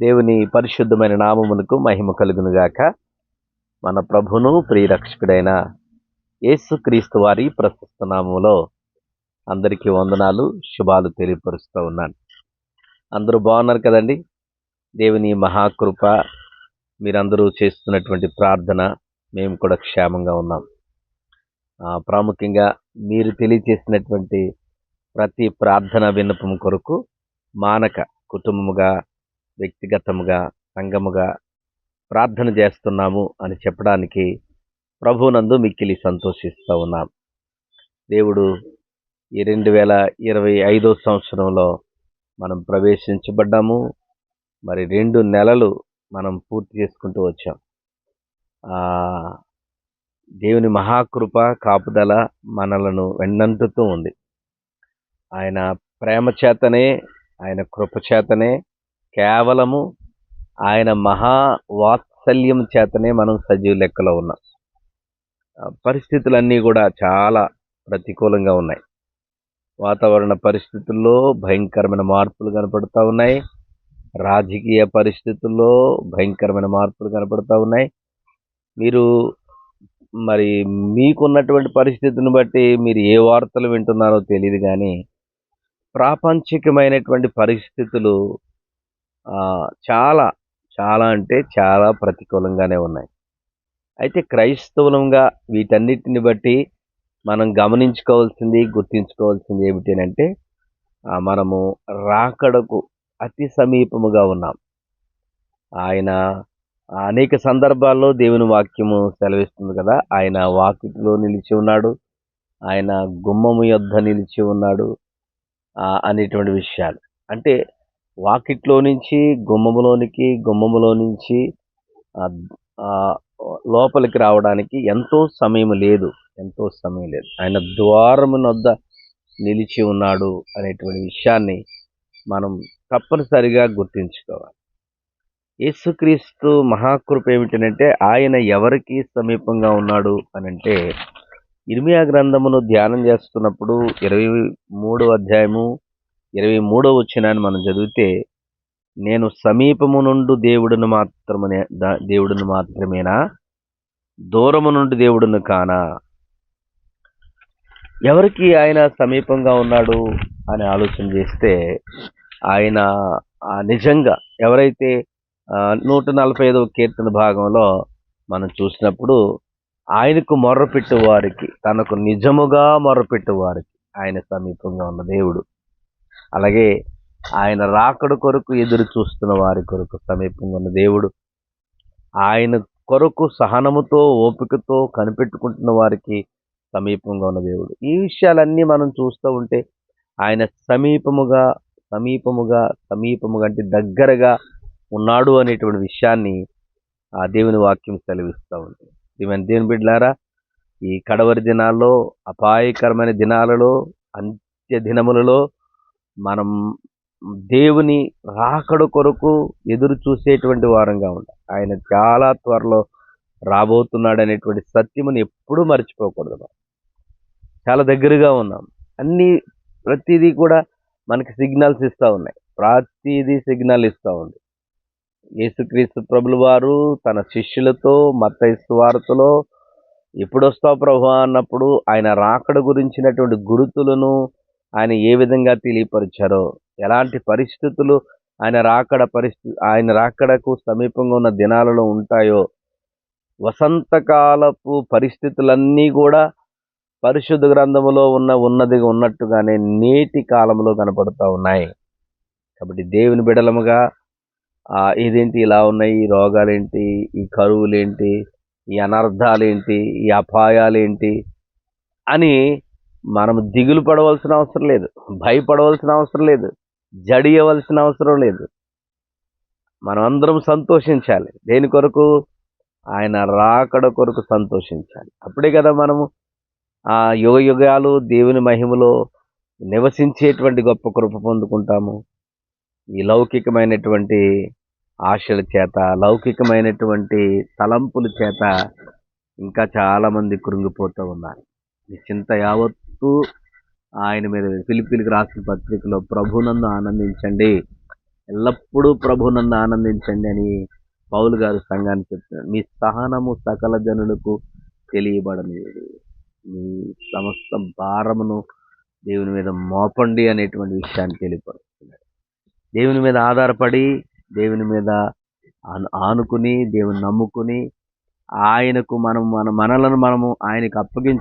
దేవుని పరిశుద్ధమైన నామములకు మహిమ కలుగునుగాక. మన ప్రభును ప్రియరక్షకుడైన యేసుక్రీస్తు వారి ప్రశస్త నామములో అందరికీ వందనాలు శుభాలు తెలియపరుస్తూ ఉన్నాను. అందరూ బాగున్నారు కదండి? దేవుని మహాకృప మీరందరూ చేస్తున్నటువంటి ప్రార్థన మేము కూడా క్షేమంగా ఉన్నాం. ప్రాముఖ్యంగా మీరు తెలియచేసినటువంటి ప్రతి ప్రార్థన విన్నపం కొరకు మానక కుటుంబముగా వ్యక్తిగతముగా సంఘముగా ప్రార్థన చేస్తున్నాము అని చెప్పడానికి ప్రభునందు మిక్కిలి సంతోషిస్తూ ఉన్నాం. దేవుడు ఈ రెండు వేల ఇరవై ఐదో సంవత్సరంలో మనం ప్రవేశించబడ్డాము. మరి రెండు నెలలు మనం పూర్తి చేసుకుంటూ వచ్చాం. దేవుని మహాకృప కాపుదల మనలను వెన్నంటుతూ ఉంది. ఆయన ప్రేమ చేతనే ఆయన కృప చేతనే కేవలము ఆయన మహా వాత్సల్యం చేతనే మనం సజీవ లెక్కలో ఉన్నాం. పరిస్థితులన్నీ కూడా చాలా ప్రతికూలంగా ఉన్నాయి. వాతావరణ పరిస్థితుల్లో భయంకరమైన మార్పులు కనపడుతూ ఉన్నాయి. రాజకీయ పరిస్థితుల్లో భయంకరమైన మార్పులు కనపడుతూ ఉన్నాయి. మీరు మరి మీకున్నటువంటి పరిస్థితిని బట్టి మీరు ఏ వార్తలు వింటున్నారో తెలియదు కానీ ప్రాపంచికమైనటువంటి పరిస్థితులు చాలా చాలా అంటే చాలా ప్రతికూలంగానే ఉన్నాయి. అయితే క్రైస్తవులంగా వీటన్నిటిని బట్టి మనం గమనించుకోవాల్సింది గుర్తించుకోవాల్సింది ఏమిటి అంటే మనము రాకడకు అతి సమీపముగా ఉన్నాం. ఆయన అనేక సందర్భాల్లో దేవుని వాక్యము సెలవిస్తుంది కదా ఆయన వాకిట్లో నిలిచి ఉన్నాడు ఆయన గుమ్మము యొద్ద నిలిచి ఉన్నాడు అనేటువంటి విషయాలు. అంటే వాకిట్లో నుంచి గుమ్మములోనికి గుమ్మములో నుంచి లోపలికి రావడానికి ఎంతో సమయం లేదు. ఎంతో సమయం లేదు. ఆయన ద్వారమునొద్ద నిలిచి ఉన్నాడు అనేటువంటి విషయాన్ని మనం తప్పనిసరిగా గుర్తించుకోవాలి. యేసుక్రీస్తు మహాకృప ఏమిటంటే ఆయన ఎవరికి సమీపంగా ఉన్నాడు అని అంటే ఇర్మియా గ్రంథమును ధ్యానం చేస్తున్నప్పుడు ఇరవై మూడవ అధ్యాయము ఇరవై మూడో వచ్చినాన్ని మనం చదివితే నేను సమీపము నుండి దేవుడును మాత్రమే దా- దేవుడును మాత్రమేనా? దూరము నుండి దేవుడును కానా? ఎవరికి ఆయన సమీపంగా ఉన్నాడు అని ఆలోచన చేస్తే ఆయన నిజంగా ఎవరైతే నూట నలభై ఐదవ కీర్తన భాగంలో మనం చూసినప్పుడు ఆయనకు మొర్రపెట్టు వారికి తనకు నిజముగా మొర్రపెట్టు వారికి ఆయన సమీపంగా ఉన్న దేవుడు. అలాగే ఆయన రాకడు కొరకు ఎదురు చూస్తున్న వారి కొరకు సమీపంగా ఉన్న దేవుడు. ఆయన కొరకు సహనముతో ఓపికతో కనిపెట్టుకుంటున్న వారికి సమీపంగా ఉన్న దేవుడు. ఈ విషయాలన్నీ మనం చూస్తూ ఉంటే ఆయన సమీపముగా సమీపముగా సమీపముగా అంటే దగ్గరగా ఉన్నాడు అనేటువంటి విషయాన్ని ఆ దేవుని వాక్యం సెలవిస్తూ ఉంటుంది. ఈమెను దేని బిడ్డలారా ఈ కడవరి దినాల్లో అపాయకరమైన దినాలలో అంత్య దినములలో మనం దేవుని రాకడ కొరకు ఎదురు చూసేటువంటి వారంగా ఉండాలి. ఆయన చాలా త్వరలో రాబోతున్నాడు అనేటువంటి సత్యముని ఎప్పుడూ మర్చిపోకూడదు మనం. చాలా దగ్గరగా ఉన్నాం. అన్ని ప్రతిదీ కూడా మనకి సిగ్నల్స్ ఇస్తూ ఉన్నాయి. ప్రతిదీ సిగ్నల్ ఇస్తూ ఉంది. యేసుక్రీస్తు ప్రభులు వారు తన శిష్యులతో మత్తయి వార్తలో ఎప్పుడు ప్రభు అన్నప్పుడు ఆయన రాకడ గురించినటువంటి గురుతులను ఆయన ఏ విధంగా తెలియపరిచారో ఎలాంటి పరిస్థితులు ఆయన రాకడ పరిస్థితి ఆయన రాకడకు సమీపంగా ఉన్న దినాలలో ఉంటాయో వసంతకాలపు పరిస్థితులన్నీ కూడా పరిశుద్ధ గ్రంథములో ఉన్న ఉన్నదిగా ఉన్నట్టుగానే నేటి కాలంలో కనపడుతూ ఉన్నాయి. కాబట్టి దేవుని బిడలముగా ఇదేంటి ఇలా ఉన్నాయి? ఈ రోగాలేంటి? ఈ కరువులేంటి? ఈ అనర్థాలేంటి ఈ అపాయాలేంటి? అని మనం దిగులు పడవలసిన అవసరం లేదు. భయపడవలసిన అవసరం లేదు. జడియవలసిన అవసరం లేదు. మనం అందరం సంతోషించాలి. దేని కొరకు? ఆయన రాకడ కొరకు సంతోషించాలి. అప్పుడే కదా మనము ఆ యుగ యుగాలు దేవుని మహిమలో నివసించేటువంటి గొప్ప కృప పొందుకుంటాము. ఈ లౌకికమైనటువంటి ఆశల చేత లౌకికమైనటువంటి తలంపుల చేత ఇంకా చాలామంది కృంగిపోతూ ఉన్నారు. ఈ చింత యావత్తు ఆయన మీద పిలిపిలికి రాసిన పత్రికలో ప్రభునందు ఆనందించండి. ఎల్లప్పుడూ ప్రభు ఆనందించండి అని పౌలు గారు సంఘాన్ని చెప్తున్నారు. మీ సహనము సకల జనులకు తెలియబడలేదు మీ సమస్త భారమును దేవుని మీద మోపండి అనేటువంటి విషయాన్ని తెలియపరుస్తున్నారు దేవుని మీద ఆధారపడి దేవుని మీద ఆనుకుని దేవుని నమ్ముకుని ఆయనకు మనం మన మనలను మనము ఆయనకు అప్పగించు